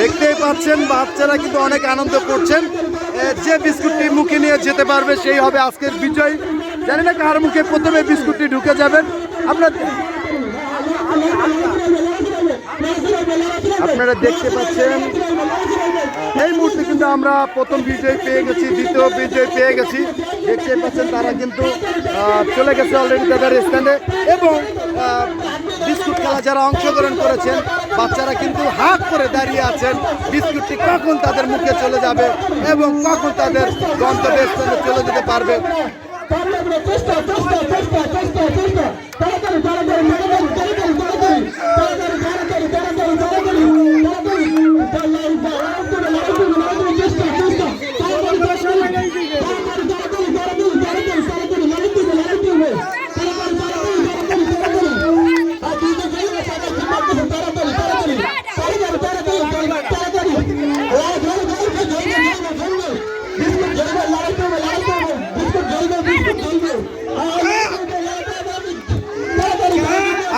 দেখতেই পাচ্ছেন, বাচ্চারা কিন্তু অনেক আনন্দ করছেন। যে বিস্কুটটি মুখে নিয়ে যেতে পারবে, সেই হবে আজকের বিজয়। জানি না কার মুখে প্রথমে বিস্কুটটি ঢুকে যাবেন আপনার আপনারা দেখতে পাচ্ছেন এই মুহূর্তে কিন্তু আমরা প্রথম বিজয় পেয়ে গেছি, দ্বিতীয় বিজয় পেয়ে গেছি। দেখতে পাচ্ছেন তারা কিন্তু চলে গেছে অলরেডি তাদের স্ট্যান্ডে এবং বিস্কুট খেলা যারা অংশগ্রহণ করেছেন, বাচ্চারা কিন্তু হাত করে দাঁড়িয়ে আছেন। বিস্কুটটি কখন তাদের মুখে চলে যাবে এবং কখন তাদের গন্তব্য স্থানে চলে যেতে পারবে?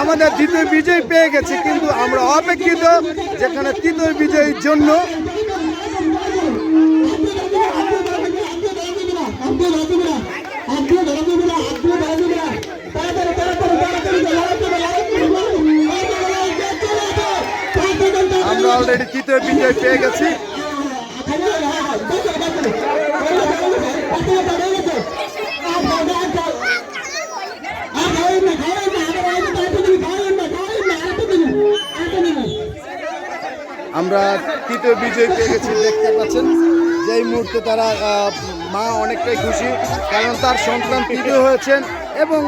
আমাদের দ্বিতীয় বিজয় পেয়ে গেছে কিন্তু আমরা অপেক্ষিত যেখানে তৃতীয় বিজয়ের জন্য অলরেডি তৃতীয় বিজয় পেয়ে গেছি। আমরা তৃতীয় বিজয় পেয়ে গেছি, দেখতে পাচ্ছেন। যে এই মুহূর্তে তারা মা অনেকটাই খুশি, কারণ তার সন্তান তৃতীয় হয়েছেন এবং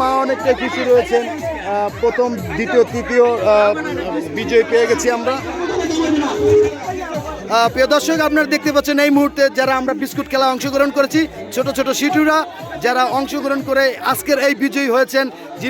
মা অনেকটাই খুশি রয়েছেন। প্রথম, দ্বিতীয়, তৃতীয় বিজয় পেয়ে গেছি আমরা। প্রিয় দর্শক, আপনারা দেখতে পাচ্ছেন এই মুহূর্তে যারা আমরা বিস্কুট খেলা অংশগ্রহণ করেছি, ছোট ছোট শিশুরা যারা অংশগ্রহণ করে আজকের এই বিজয়ী হয়েছেন